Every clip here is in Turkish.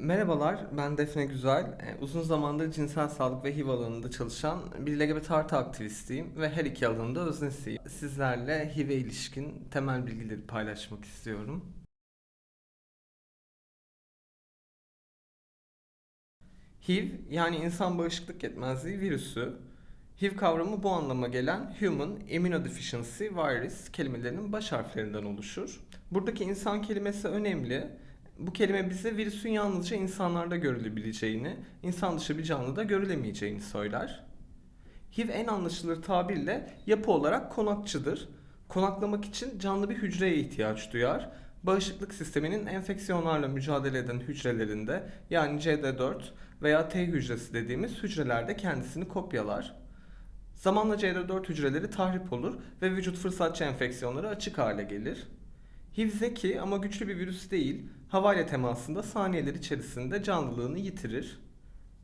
Merhabalar, ben Defne Güzel. Ee, Uzun zamandır cinsel sağlık ve HIV alanında çalışan bir LGBT artı aktivistiyim ve her iki alanında öznesiyim. Sizlerle HIV'e ilişkin temel bilgileri paylaşmak istiyorum. HIV yani insan bağışıklık yetmezliği virüsü. HIV kavramı bu anlama gelen Human Immunodeficiency Virus kelimelerinin baş harflerinden oluşur. Buradaki insan kelimesi önemli. Bu kelime bize virüsün yalnızca insanlarda görülebileceğini, insan dışı bir canlıda görülemeyeceğini söyler. HIV en anlaşılır tabirle yapı olarak konakçıdır. Konaklamak için canlı bir hücreye ihtiyaç duyar. Bağışıklık sisteminin enfeksiyonlarla mücadele eden hücrelerinde yani CD4 veya T hücresi dediğimiz hücrelerde kendisini kopyalar. Zamanla CD4 hücreleri tahrip olur ve vücut fırsatçı enfeksiyonlara açık hale gelir. HIV zeki ama güçlü bir virüs değil. Havayla temasında saniyeler içerisinde canlılığını yitirir.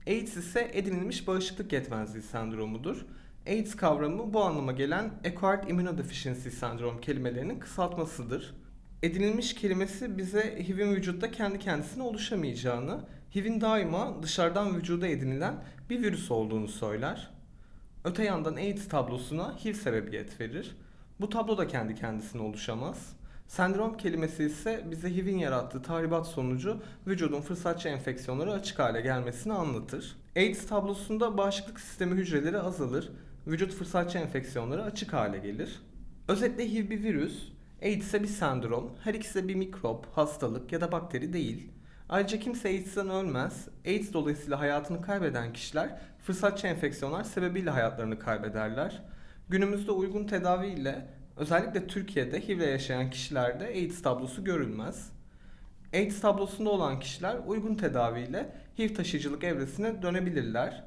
AIDS ise edinilmiş bağışıklık yetmezliği sendromudur. AIDS kavramı bu anlama gelen Acquired Immunodeficiency Syndrome kelimelerinin kısaltmasıdır. Edinilmiş kelimesi bize HIV'in vücutta kendi kendisine oluşamayacağını, HIV'in daima dışarıdan vücuda edinilen bir virüs olduğunu söyler. Öte yandan AIDS tablosuna HIV sebebiyet verir. Bu tablo da kendi kendisine oluşamaz. Sendrom kelimesi ise bize HIV'in yarattığı tahribat sonucu vücudun fırsatçı enfeksiyonlara açık hale gelmesini anlatır. AIDS tablosunda bağışıklık sistemi hücreleri azalır, vücut fırsatçı enfeksiyonlara açık hale gelir. Özetle HIV bir virüs, AIDS ise bir sendrom, her ikisi de bir mikrop, hastalık ya da bakteri değil. Ayrıca kimse AIDS'ten ölmez. AIDS dolayısıyla hayatını kaybeden kişiler fırsatçı enfeksiyonlar sebebiyle hayatlarını kaybederler. Günümüzde uygun tedaviyle özellikle Türkiye'de HIV ile yaşayan kişilerde AIDS tablosu görülmez. AIDS tablosunda olan kişiler uygun tedaviyle HIV taşıyıcılık evresine dönebilirler.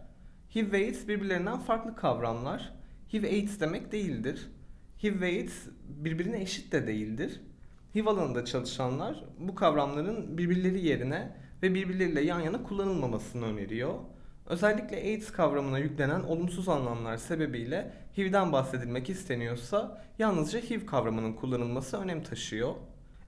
HIV ve AIDS birbirlerinden farklı kavramlar. HIV AIDS demek değildir. HIV ve AIDS birbirine eşit de değildir. HIV alanında çalışanlar bu kavramların birbirleri yerine ve birbirleriyle yan yana kullanılmamasını öneriyor. Özellikle AIDS kavramına yüklenen olumsuz anlamlar sebebiyle HIV'den bahsedilmek isteniyorsa yalnızca HIV kavramının kullanılması önem taşıyor.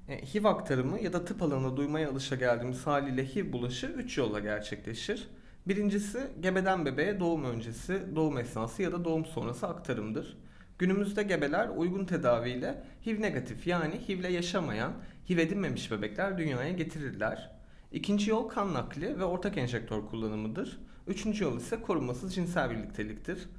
E, HIV aktarımı ya da tıp alanında duymaya alışageldiğimiz haliyle HIV bulaşı 3 yolla gerçekleşir. Birincisi gebeden bebeğe doğum öncesi, doğum esnası ya da doğum sonrası aktarımdır. Günümüzde gebeler uygun tedaviyle HIV negatif yani HIV ile yaşamayan, HIV edinmemiş bebekler dünyaya getirirler. İkinci yol kan nakli ve ortak enjektör kullanımıdır. Üçüncü yol ise korunmasız cinsel birlikteliktir.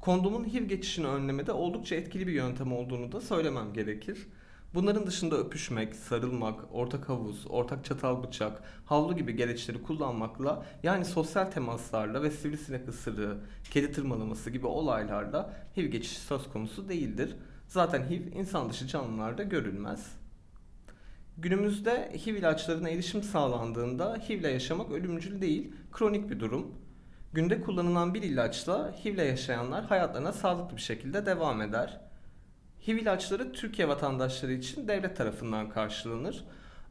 Kondomun HIV geçişini önlemede oldukça etkili bir yöntem olduğunu da söylemem gerekir. Bunların dışında öpüşmek, sarılmak, ortak havuz, ortak çatal bıçak, havlu gibi gereçleri kullanmakla yani sosyal temaslarla ve sivrisinek ısırığı, kedi tırmalaması gibi olaylarla HIV geçişi söz konusu değildir. Zaten HIV insan dışı canlılarda görülmez. Günümüzde HIV ilaçlarına erişim sağlandığında HIV ile yaşamak ölümcül değil, kronik bir durum. Günde kullanılan bir ilaçla HIV ile yaşayanlar hayatlarına sağlıklı bir şekilde devam eder. HIV ilaçları Türkiye vatandaşları için devlet tarafından karşılanır.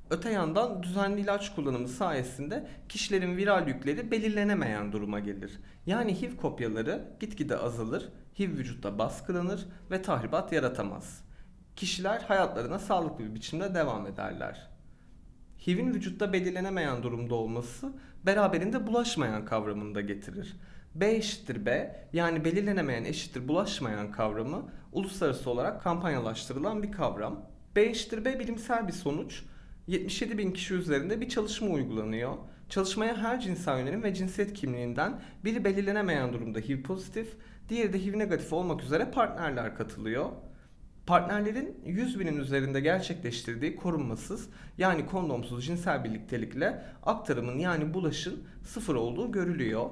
Öte yandan düzenli ilaç kullanımı sayesinde kişilerin viral yükleri belirlenemeyen duruma gelir. Yani HIV kopyaları gitgide azalır, HIV vücutta baskılanır ve tahribat yaratamaz. Kişiler hayatlarına sağlıklı bir biçimde devam ederler. HIV'in vücutta belirlenemeyen durumda olması beraberinde bulaşmayan kavramını da getirir. B eşittir B yani belirlenemeyen eşittir bulaşmayan kavramı uluslararası olarak kampanyalaştırılan bir kavram. B eşittir B bilimsel bir sonuç. 77 bin kişi üzerinde bir çalışma uygulanıyor. Çalışmaya her cinsel yönelim ve cinsiyet kimliğinden biri belirlenemeyen durumda HIV pozitif, diğeri de HIV negatif olmak üzere partnerler katılıyor. Partnerlerin 100 binin üzerinde gerçekleştirdiği korunmasız yani kondomsuz cinsel birliktelikle aktarımın yani bulaşın sıfır olduğu görülüyor.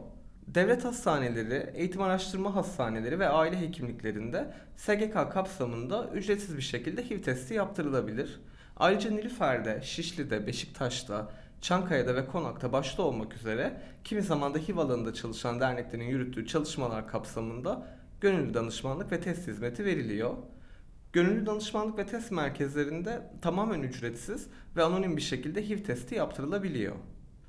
Devlet hastaneleri, eğitim araştırma hastaneleri ve aile hekimliklerinde SGK kapsamında ücretsiz bir şekilde HIV testi yaptırılabilir. Ayrıca Nilüfer'de, Şişli'de, Beşiktaş'ta, Çankaya'da ve Konak'ta başta olmak üzere kimi zaman da HIV alanında çalışan derneklerin yürüttüğü çalışmalar kapsamında gönüllü danışmanlık ve test hizmeti veriliyor. Gönüllü danışmanlık ve test merkezlerinde tamamen ücretsiz ve anonim bir şekilde HIV testi yaptırılabiliyor.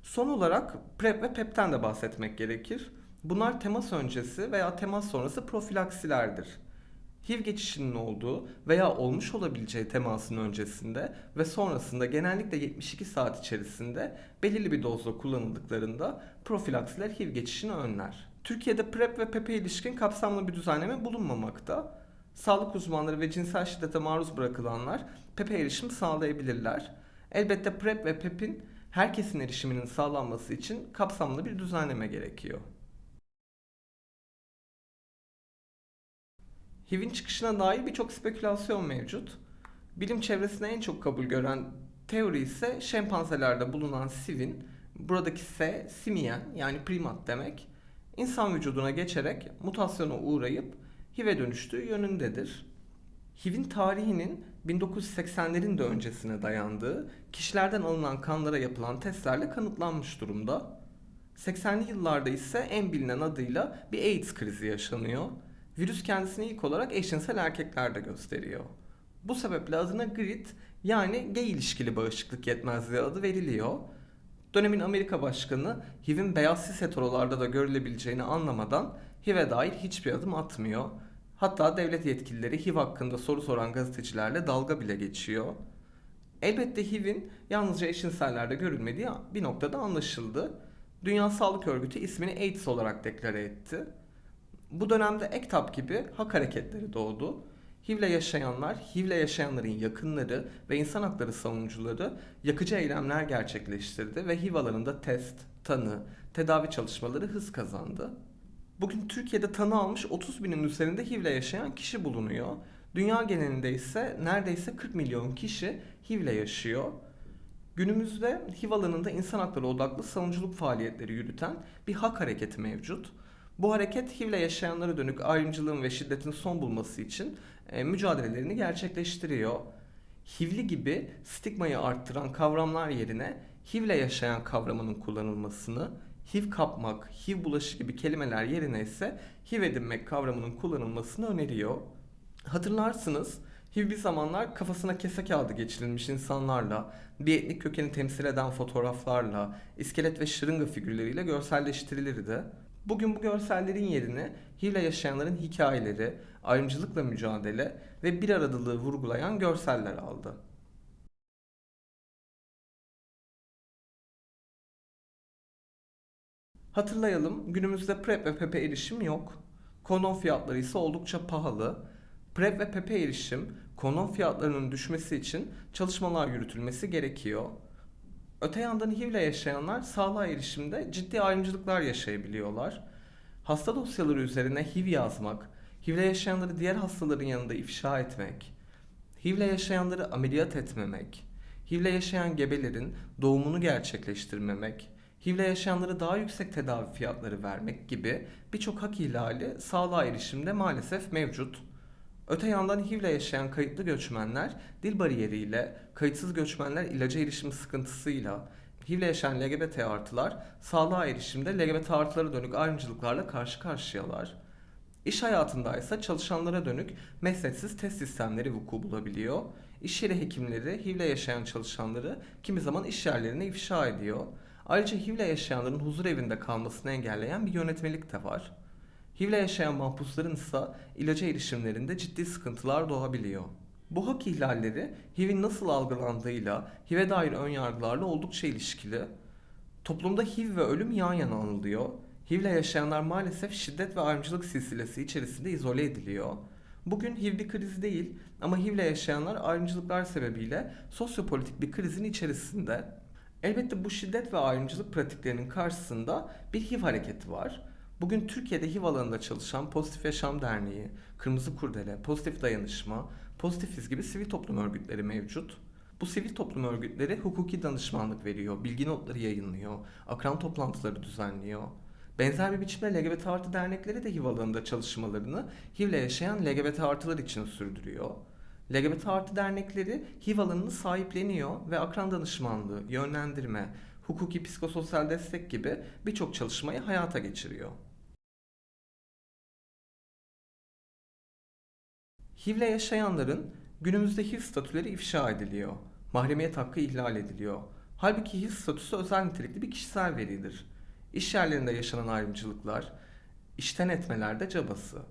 Son olarak PrEP ve PEP'ten de bahsetmek gerekir. Bunlar temas öncesi veya temas sonrası profilaksilerdir. HIV geçişinin olduğu veya olmuş olabileceği temasın öncesinde ve sonrasında genellikle 72 saat içerisinde belirli bir dozda kullanıldıklarında profilaksiler HIV geçişini önler. Türkiye'de PrEP ve PEP'e ilişkin kapsamlı bir düzenleme bulunmamakta. Sağlık uzmanları ve cinsel şiddete maruz bırakılanlar PEP'e erişim sağlayabilirler. Elbette PrEP ve PEP'in herkesin erişiminin sağlanması için kapsamlı bir düzenleme gerekiyor. HIV'in çıkışına dair birçok spekülasyon mevcut. Bilim çevresinde en çok kabul gören teori ise şempanzelerde bulunan SIV'in, buradaki S, simiyen yani primat demek, insan vücuduna geçerek mutasyona uğrayıp HIV'e dönüştüğü yönündedir. HIV'in tarihinin 1980'lerin de öncesine dayandığı, kişilerden alınan kanlara yapılan testlerle kanıtlanmış durumda. 80'li yıllarda ise en bilinen adıyla bir AIDS krizi yaşanıyor. Virüs kendisini ilk olarak eşcinsel erkeklerde gösteriyor. Bu sebeple adına GRID yani gay ilişkili bağışıklık yetmezliği adı veriliyor. Dönemin Amerika Başkanı HIV'in beyaz cis heterolarda da görülebileceğini anlamadan HIV'e dair hiçbir adım atmıyor. Hatta devlet yetkilileri HIV hakkında soru soran gazetecilerle dalga bile geçiyor. Elbette HIV'in yalnızca eşcinsellerde görülmediği bir noktada anlaşıldı. Dünya Sağlık Örgütü ismini AIDS olarak deklare etti. Bu dönemde EKTAP gibi hak hareketleri doğdu. HIV'le yaşayanlar, HIV'le yaşayanların yakınları ve insan hakları savunucuları yakıcı eylemler gerçekleştirdi ve HIV alanında test, tanı, tedavi çalışmaları hız kazandı. Bugün Türkiye'de tanı almış 30 binin üzerinde HIV'le yaşayan kişi bulunuyor. Dünya genelinde ise neredeyse 40 milyon kişi HIV'le yaşıyor. Günümüzde HIV alanında insan hakları odaklı savunuculuk faaliyetleri yürüten bir hak hareketi mevcut. Bu hareket HIV'le yaşayanlara dönük ayrımcılığın ve şiddetin son bulması için e, mücadelelerini gerçekleştiriyor. HIV'li gibi stigmayı arttıran kavramlar yerine HIV'le yaşayan kavramının kullanılmasını, HIV kapmak, HIV bulaşı gibi kelimeler yerine ise HIV edinmek kavramının kullanılmasını öneriyor. Hatırlarsınız HIV bir zamanlar kafasına kese kağıdı geçirilmiş insanlarla, bir etnik kökeni temsil eden fotoğraflarla, iskelet ve şırınga figürleriyle görselleştirilirdi. Bugün bu görsellerin yerini HIV'le yaşayanların hikayeleri, ayrımcılıkla mücadele ve bir aradılığı vurgulayan görseller aldı. Hatırlayalım, günümüzde PrEP ve PEP'e erişim yok. Kondom fiyatları ise oldukça pahalı. PrEP ve PEP'e erişim, kondom fiyatlarının düşmesi için çalışmalar yürütülmesi gerekiyor. Öte yandan HIV ile yaşayanlar sağlığa erişimde ciddi ayrımcılıklar yaşayabiliyorlar. Hasta dosyaları üzerine HIV yazmak, HIV ile yaşayanları diğer hastaların yanında ifşa etmek, HIV ile yaşayanları ameliyat etmemek, HIV ile yaşayan gebelerin doğumunu gerçekleştirmemek, HIV ile yaşayanlara daha yüksek tedavi fiyatları vermek gibi birçok hak ihlali sağlığa erişimde maalesef mevcut. Öte yandan HIV ile yaşayan kayıtlı göçmenler dil bariyeriyle, kayıtsız göçmenler ilaca erişim sıkıntısıyla, HIV ile yaşayan LGBT artılar sağlığa erişimde LGBT artılara dönük ayrımcılıklarla karşı karşıyalar. İş hayatında ise çalışanlara dönük mesleksiz test sistemleri vuku bulabiliyor. İş yeri hekimleri HIV ile yaşayan çalışanları kimi zaman iş yerlerine ifşa ediyor. Ayrıca HIV ile yaşayanların huzur evinde kalmasını engelleyen bir yönetmelik de var. HIV ile yaşayan mahpusların ise ilaca erişimlerinde ciddi sıkıntılar doğabiliyor. Bu hak ihlalleri HIV'in nasıl algılandığıyla, HIV'e dair ön yargılarla oldukça ilişkili. Toplumda HIV ve ölüm yan yana anılıyor. HIV ile yaşayanlar maalesef şiddet ve ayrımcılık silsilesi içerisinde izole ediliyor. Bugün HIV bir kriz değil ama HIV ile yaşayanlar ayrımcılıklar sebebiyle sosyopolitik bir krizin içerisinde. Elbette bu şiddet ve ayrımcılık pratiklerinin karşısında bir HIV hareketi var. Bugün Türkiye'de HIV alanında çalışan Pozitif Yaşam Derneği, Kırmızı Kurdele, Pozitif Dayanışma, Pozitifiz gibi sivil toplum örgütleri mevcut. Bu sivil toplum örgütleri hukuki danışmanlık veriyor, bilgi notları yayınlıyor, akran toplantıları düzenliyor. Benzer bir biçimde LGBT artı dernekleri de HIV alanında çalışmalarını HIV ile yaşayan LGBT artılar için sürdürüyor. LGBT artı dernekleri HIV alanını sahipleniyor ve akran danışmanlığı, yönlendirme, hukuki psikososyal destek gibi birçok çalışmayı hayata geçiriyor. HIV'le yaşayanların günümüzde HIV statüleri ifşa ediliyor. Mahremiyet hakkı ihlal ediliyor. Halbuki HIV statüsü özel nitelikli bir kişisel veridir. İş yerlerinde yaşanan ayrımcılıklar, işten etmelerde cabası.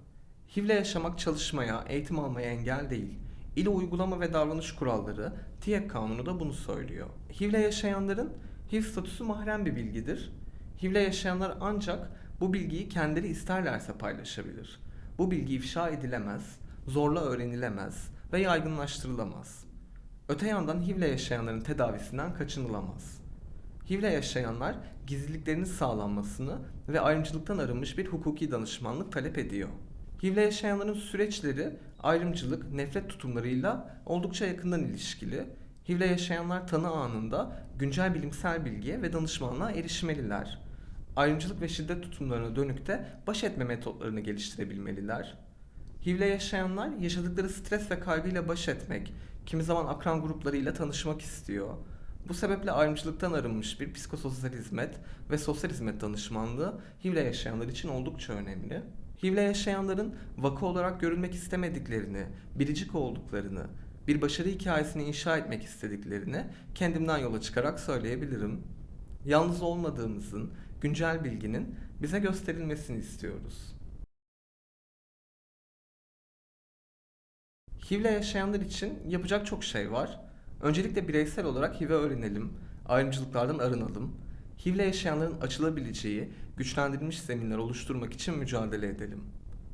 HIV'le yaşamak çalışmaya, eğitim almaya engel değil. İLO uygulama ve davranış kuralları, TİEK kanunu da bunu söylüyor. HIV'le yaşayanların HIV statüsü mahrem bir bilgidir. HIV'le yaşayanlar ancak bu bilgiyi kendileri isterlerse paylaşabilir. Bu bilgi ifşa edilemez, zorla öğrenilemez ve yaygınlaştırılamaz. Öte yandan HIV'le yaşayanların tedavisinden kaçınılamaz. HIV'le yaşayanlar gizliliklerinin sağlanmasını ve ayrımcılıktan arınmış bir hukuki danışmanlık talep ediyor. HIV'le yaşayanların süreçleri ayrımcılık, nefret tutumlarıyla oldukça yakından ilişkili. HIV'le yaşayanlar tanı anında güncel bilimsel bilgiye ve danışmanlığa erişmeliler. Ayrımcılık ve şiddet tutumlarına dönük de baş etme metotlarını geliştirebilmeliler. HIV'le yaşayanlar yaşadıkları stres ve kaygıyla baş etmek, kimi zaman akran gruplarıyla tanışmak istiyor. Bu sebeple ayrımcılıktan arınmış bir psikososyal hizmet ve sosyal hizmet danışmanlığı HIV'le yaşayanlar için oldukça önemli. HIV'le yaşayanların vaka olarak görülmek istemediklerini, biricik olduklarını, bir başarı hikayesini inşa etmek istediklerini kendimden yola çıkarak söyleyebilirim. Yalnız olmadığımızın, güncel bilginin bize gösterilmesini istiyoruz. HIV'le yaşayanlar için yapacak çok şey var. Öncelikle bireysel olarak HIV'i öğrenelim, ayrımcılıklardan arınalım. HIV'le yaşayanların açılabileceği güçlendirilmiş zeminler oluşturmak için mücadele edelim.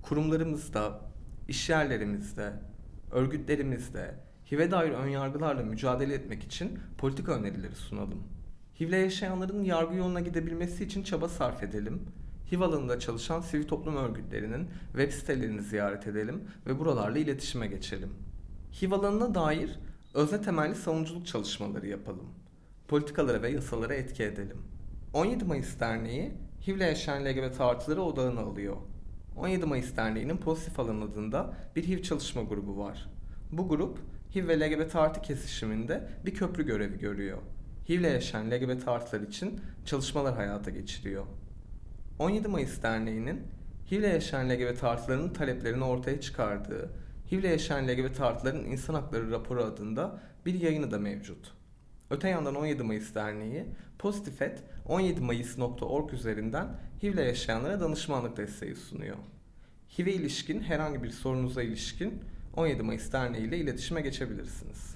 Kurumlarımızda, iş yerlerimizde, örgütlerimizde HIV'e dair önyargılarla mücadele etmek için politika önerileri sunalım. HIV'le yaşayanların yargı yoluna gidebilmesi için çaba sarf edelim. HIV alanında çalışan sivil toplum örgütlerinin web sitelerini ziyaret edelim ve buralarla iletişime geçelim. HIV alanına dair özne temelli savunuculuk çalışmaları yapalım. Politikalara ve yasalara etki edelim. 17 Mayıs Derneği HIV'le yaşayan LGBT artıları odağına alıyor. 17 Mayıs Derneği'nin pozitif alan adında bir HIV çalışma grubu var. Bu grup HIV ve LGBT artı kesişiminde bir köprü görevi görüyor. HIV'le yaşayan LGBT artılar için çalışmalar hayata geçiriyor. 17 Mayıs Derneği'nin HIV'le yaşayan LGBT artılarının taleplerini ortaya çıkardığı HIV'le yaşayan LGBT artıların İnsan Hakları Raporu adında bir yayını da mevcut. Öte yandan 17 Mayıs Derneği Pozitifet 17mayıs.org üzerinden HIV'le yaşayanlara danışmanlık desteği sunuyor. HIV'e ilişkin herhangi bir sorunuza ilişkin 17 Mayıs Derneği ile iletişime geçebilirsiniz.